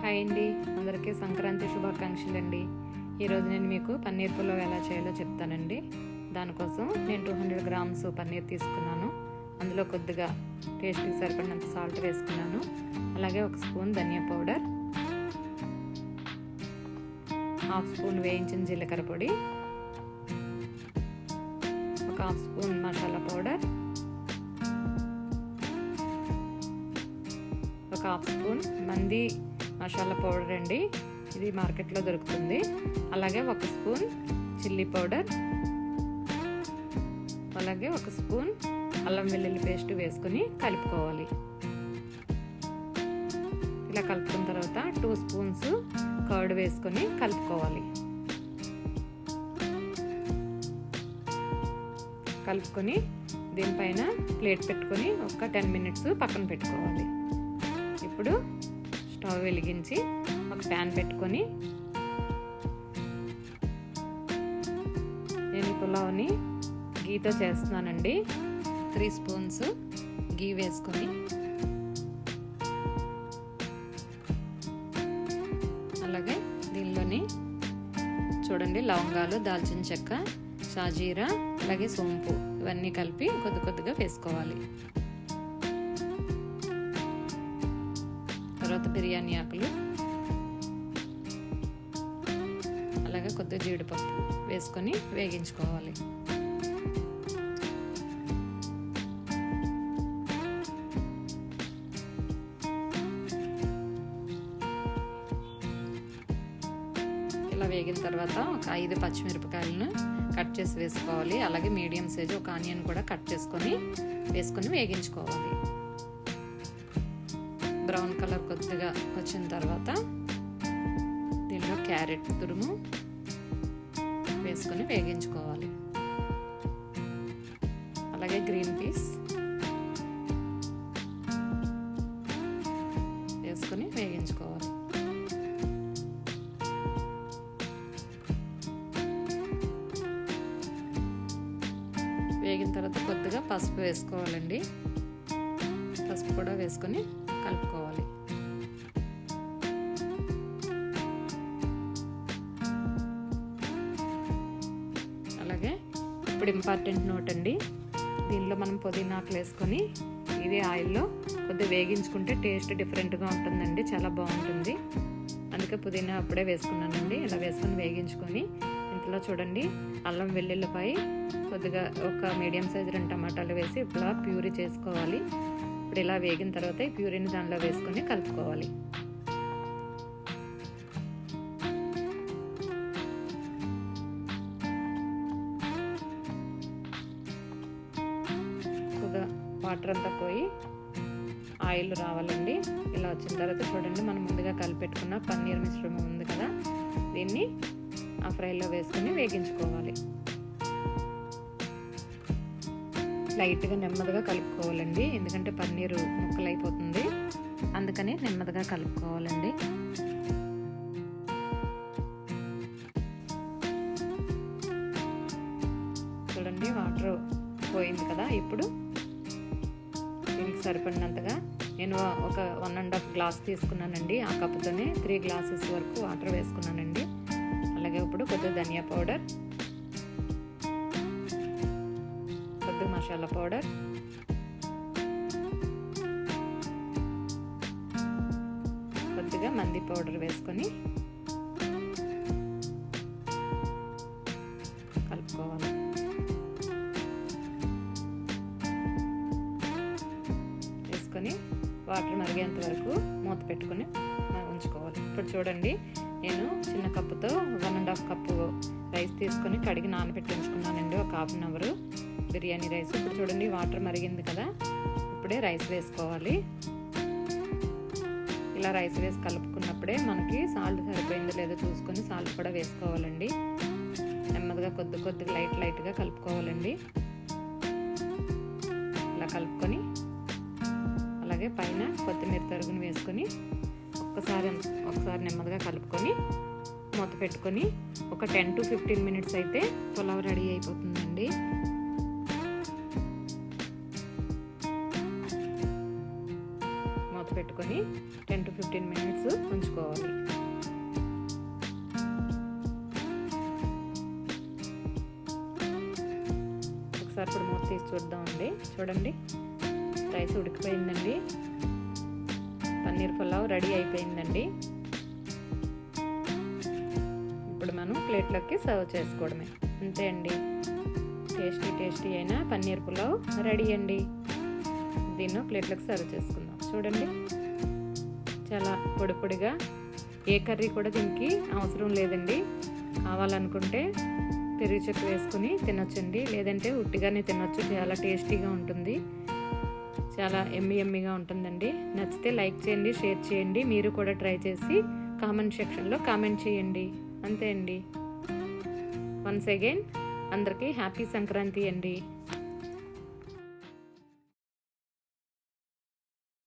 Hi అండి. అందరికీ సంక్రాంతి శుభాకాంక్షలు అండి ఈరోజు నేను మీకు పన్నీర్ పులావ్ ఎలా చేయాలో చెప్తానండి. దానికోసం నేను టూ హండ్రెడ్ గ్రామ్స్ పన్నీర్ తీసుకున్నాను. అందులో కొద్దిగా టేస్ట్కి సరిపడినంత సాల్ట్ వేసుకున్నాను. అలాగే ఒక స్పూన్ ధనియా పౌడర్ హాఫ్ స్పూన్ వేయించిన జీలకర్ర పొడి ఒక హాఫ్ స్పూన్ మసాలా పౌడర్ ఒక హాఫ్ స్పూన్ మంది మసాలా పౌడర్ అండి. ఇది మార్కెట్లో దొరుకుతుంది. అలాగే ఒక స్పూన్ చిల్లీ పౌడర్. అలాగే ఒక స్పూన్ అల్లం వెల్లుల్లి పేస్ట్ వేసుకొని కలుపుకోవాలి. ఇలా కలుపుకున్న తర్వాత టూ స్పూన్స్ కర్డ్ వేసుకొని కలుపుకోవాలి. కలుపుకొని దీనిపైన ప్లేట్ పెట్టుకొని ఒక టెన్ మినిట్స్ పక్కన పెట్టుకోవాలి. ఇప్పుడు స్టవ్ వెలిగించి ఒక ప్యాన్ పెట్టుకొని నేను పులావ్ని గీతో చేస్తున్నానండి. త్రీ స్పూన్స్ గీ వేసుకొని అలాగే దీనిలోని చూడండి లవంగాలు దాల్చిన చెక్క షాజీరా అలాగే సోంపు ఇవన్నీ కలిపి కొద్ది కొద్దిగా వేసుకోవాలి. తర్వాత బిర్యానీ ఆకులు. అలాగే కొద్దిగా జీడిపప్పు వేసుకొని వేగించుకోవాలి. ఇలా వేగిన తర్వాత ఒక ఐదు పచ్చిమిరపకాయలను కట్ చేసి వేసుకోవాలి. అలాగే మీడియం సైజు ఒక ఆనియన్ కూడా కట్ చేసుకొని వేసుకొని వేగించుకోవాలి. బ్రౌన్ కలర్ కొద్దిగా వచ్చిన తర్వాత దీనిలో క్యారెట్ తురుము వేసుకొని వేగించుకోవాలి. అలాగే గ్రీన్ పీస్ వేసుకొని వేగించుకోవాలి. వేగిన తర్వాత కొద్దిగా పసుపు వేసుకోవాలండి. పసుపు కూడా వేసుకొని కలుపుకోవాలి. అలాగే ఇప్పుడు ఇంపార్టెంట్ నోట్ అండి. దీనిలో మనం పుదీనాకులు వేసుకొని ఇది ఆయిల్లో కొద్దిగా వేగించుకుంటే టేస్ట్ డిఫరెంట్గా ఉంటుందండి చాలా బాగుంటుంది. అందుకే పుదీనా అప్పుడే వేసుకున్నానండి. ఇలా వేసుకొని వేగించుకొని ఇంతలో చూడండి అల్లం వెల్లుల్లిపై కొద్దిగా ఒక మీడియం సైజు రెండు టమాటాలు వేసి ఇప్పుడు ప్యూరీ చేసుకోవాలి. ఇప్పుడు ఇలా వేగిన తర్వాత ఈ ప్యూరీని దానిలో వేసుకొని కలుపుకోవాలి. కొద్దిగా వాటర్ అంతా పోయి ఆయిల్ రావాలండి. ఇలా వచ్చిన తర్వాత చూడండి మనం ముందుగా కలిపెట్టుకున్న పన్నీర్ మిశ్రమం ఉంది కదా దీన్ని ఆ ఫ్రైలో వేసుకొని వేగించుకోవాలి. లైట్గా నెమ్మదిగా కలుపుకోవాలండి. ఎందుకంటే పన్నీరు ముక్కలు అయిపోతుంది అందుకని నెమ్మదిగా కలుపుకోవాలండి. చూడండి వాటర్ పోయింది కదా ఇప్పుడు. దీనికి సరిపడినంతగా నేను ఒక వన్ అండ్ హాఫ్ గ్లాస్ తీసుకున్నానండి. ఆ కప్పుతోనే త్రీ గ్లాసెస్ వరకు వాటర్ వేసుకున్నానండి. అలాగే ఇప్పుడు కొద్దిగా ధనియా పౌడర్ కొద్దిగా మసాలా పౌడర్. కొద్దిగా మంది పౌడర్ వేసుకొని కలుపుకోవాలి. వేసుకొని వాటర్ మరిగేంత వరకు మూత పెట్టుకొని ఉంచుకోవాలి. ఇప్పుడు చూడండి నేను చిన్న కప్పుతో one and half cup rice తీసుకొని కడిగి నానబెట్టి ఉంచుకున్నానండి ఒక half an hour biryani rice. ఇప్పుడు చూడండి వాటర్ మరిగింది కదా. ఇప్పుడే రైస్ వేసుకోవాలి. ఇలా రైస్ వేసి కలుపుకున్నప్పుడే మనకి సాల్ట్ సరిపోయిందో లేదో చూసుకొని సాల్ట్ కూడా వేసుకోవాలండి. నెమ్మదిగా కొద్ది కొద్దిగా లైట్ లైట్గా కలుపుకోవాలండి. ఇలా కలుపుకొని అలాగే పైన కొత్తిమీర తరుగును వేసుకొని ఒక్కసారి ఒకసారి నెమ్మదిగా కలుపుకొని మూత పెట్టుకొని ఒక టెన్ టు ఫిఫ్టీన్ మినిట్స్ అయితే పులావ్ రెడీ అయిపోతుందండి. పెట్టుకొని టెన్ టు ఫిఫ్టీన్ మినిట్స్ ఉంచుకోవాలి. ఒకసారి ఇప్పుడు మూత తీసి చూద్దామండి. చూడండి రైస్ ఉడికిపోయిందండి. పన్నీర్ పులావ్ రెడీ అయిపోయిందండి. ఇప్పుడు మనం ప్లేట్లోకి సర్వ్ చేసుకోవడమే. అంతే అండి. టేస్టీ టేస్టీ అయిన పన్నీర్ పులావ్ రెడీ అండి. దీన్ని ప్లేట్లోకి సర్వ్ చేసుకుందాం. చూడండి. చాలా పొడి పొడిగా ఏ కర్రీ కూడా దీనికి అవసరం లేదండి. కావాలనుకుంటే పెరుగు చెక్క వేసుకుని తినొచ్చండి. లేదంటే ఉట్టిగానే తినొచ్చు. చాలా టేస్టీగా ఉంటుంది. చాలా ఎమ్మి ఎమ్మిగా ఉంటుందండి. నచ్చితే లైక్ చేయండి షేర్ చేయండి. మీరు కూడా ట్రై చేసి కామెంట్ సెక్షన్లో కామెంట్ చేయండి. అంతే అండి. వన్స్ అగైన్ అందరికీ హ్యాపీ సంక్రాంతి అండి.